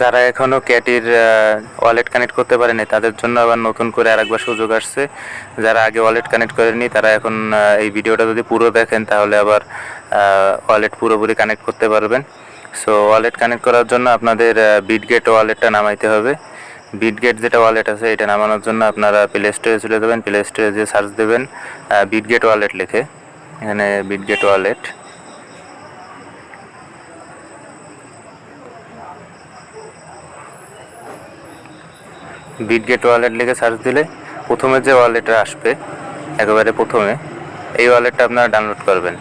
যারা এখনও ক্যাটির wallet connect করতে পারেনি, তাদের জন্য আবার নতুন করে আরেকবার সুযোগ আসছে। যারা আগে ওয়ালেট কানেক্ট করেনি, তারা এখন এই ভিডিওটা যদি পুরো দেখেন, তাহলে আবার ওয়ালেট পুরোপুরি কানেক্ট করতে পারবেন। সো ওয়ালেট কানেক্ট করার জন্য আপনাদের বিটগেট ওয়ালেটটা নামাইতে হবে। বিটগেট যেটা ওয়ালেট আছে, এটা নামানোর জন্য আপনারা প্লে স্টোরে চলে যাবেন। প্লে স্টোরে যে সার্চ দেবেন বিটগেট ওয়ালেট লিখে। এখানে বিটগেট ওয়ালেট বিটগেট ওয়ালেট লিখে সার্চ দিলে প্রথমে যে ওয়ালেটটা আসবে, একেবারে প্রথমে, এই ওয়ালেটটা আপনারা ডাউনলোড করবেন।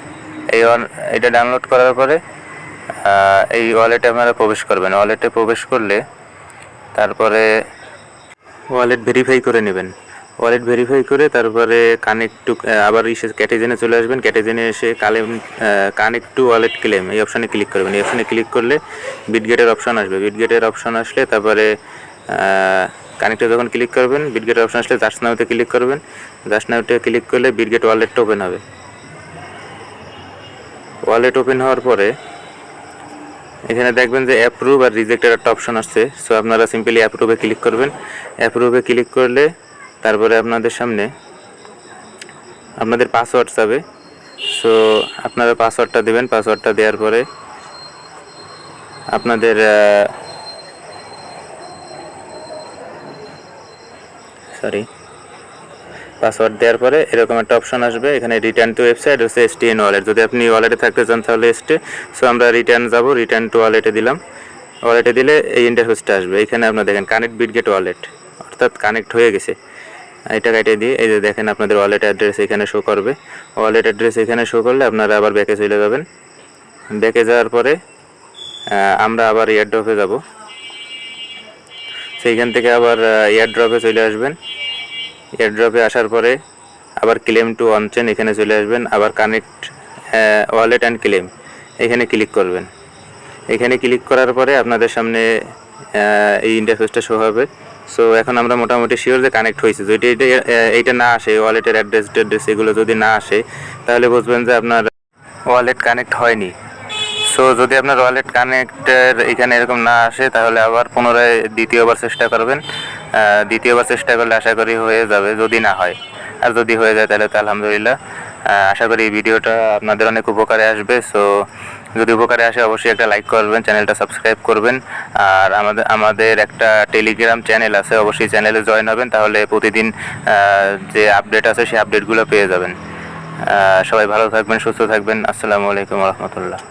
এই এটা ডাউনলোড করার পরে এই ওয়ালেটে আপনারা প্রবেশ করবেন। ওয়ালেটে প্রবেশ করলে তারপরে ওয়ালেট ভেরিফাই করে নেবেন। ওয়ালেট ভেরিফাই করে তারপরে কানেক্ট টু আবার ইসে ক্যাটেজেনে চলে আসবেন। ক্যাটেজেনে এসে কালেম কানেক্ট টু ওয়ালেট ক্লেম এই অপশানে ক্লিক করবেন। এই অপশানে ক্লিক করলে বিটগেটের অপশান আসবে। বিটগেটের অপশান আসলে তারপরে কানেক্টে যখন ক্লিক করবেন বিটগেটের অপশন আসলে জাস্ট নাউতে ক্লিক করবেন। জাস্ট নাউতে ক্লিক করলে বিটগেট ওয়ালেটটা ওপেন হবে। ওয়ালেট ওপেন হওয়ার পরে এখানে দেখবেন যে অ্যাপ্রুভ আর রিজেক্টের একটা অপশন আসছে। সো আপনারা সিম্পলি অ্যাপ্রুভে ক্লিক করবেন। অ্যাপ্রুভে ক্লিক করলে তারপরে আপনাদের সামনে আপনাদের পাসওয়ার্ড যাবে। সো আপনারা পাসওয়ার্ডটা দেবেন। পাসওয়ার্ডটা দেওয়ার পরে আপনাদের সরি পাসওয়ার্ড দেওয়ার পরে এরকম একটা অপশন আসবে, এখানে রিটার্ন টু ওয়েবসাইট হচ্ছে এসটিএন ওয়ালেট যদি আপনি ওয়ালেটে থাকতে চান তাহলে এসটে সো আমরা রিটার্ন যাব রিটার্ন টু ওয়ালেটে দিলাম। ওয়ালেটে দিলে এই ইন্টারফেসটা আসবে। এখানে আপনার দেখেন কানেক্ট বিটগেট ওয়ালেট অর্থাৎ কানেক্ট হয়ে গেছে। এটা কাটে দিয়ে, এই যে দেখেন আপনাদের ওয়ালেট অ্যাড্রেস এখানে শো করবে। ওয়ালেট অ্যাড্রেস এখানে শো করলে আপনারা আবার ব্যাকে চলে যাবেন। ব্যাকে যাওয়ার পরে আমরা আবার এয়ারড্রপে যাব। সেইখান থেকে আবার এয়ারড্রপে চলে আসবেন। এয়ারড্রপে আসার পরে আবার ক্লেম টু অনচেন এখানে চলে আসবেন। আবার কানেক্ট ওয়ালেট অ্যান্ড ক্লেম এখানে ক্লিক করবেন। এখানে ক্লিক করার পরে আপনাদের সামনে এই ইন্টারফেসটা শো হবে। সো এখন আমরা মোটামুটি শিওর যে কানেক্ট হয়েছে। যদি এটা এইটা না আসে ওয়ালেটের অ্যাড্রেস ট্যাড্রেস এগুলো যদি না আসে, তাহলে বুঝবেন যে আপনার ওয়ালেট কানেক্ট হয়নি। সো যদি আপনার ওয়ালেট কানেক্টের এখানে এরকম না আসে, তাহলে আবার পুনরায় দ্বিতীয়বার চেষ্টা করবেন। দ্বিতীয়বার চেষ্টা করলে আশা করি হয়ে যাবে, যদি না হয়। আর যদি হয়ে যায়, তাহলে তো আলহামদুলিল্লাহ। আশা করি ভিডিওটা আপনাদের অনেক উপকারে আসবে। সো যদি উপকারে আসে, অবশ্যই একটা লাইক করবেন, চ্যানেলটা সাবস্ক্রাইব করবেন। আর আমাদের আমাদের একটা টেলিগ্রাম চ্যানেল আছে, অবশ্যই চ্যানেলে জয়েন হবেন, তাহলে প্রতিদিন যে আপডেট আছে, সেই আপডেটগুলো পেয়ে যাবেন। সবাই ভালো থাকবেন, সুস্থ থাকবেন। আসসালামু আলাইকুম রহমতুল্লাহ।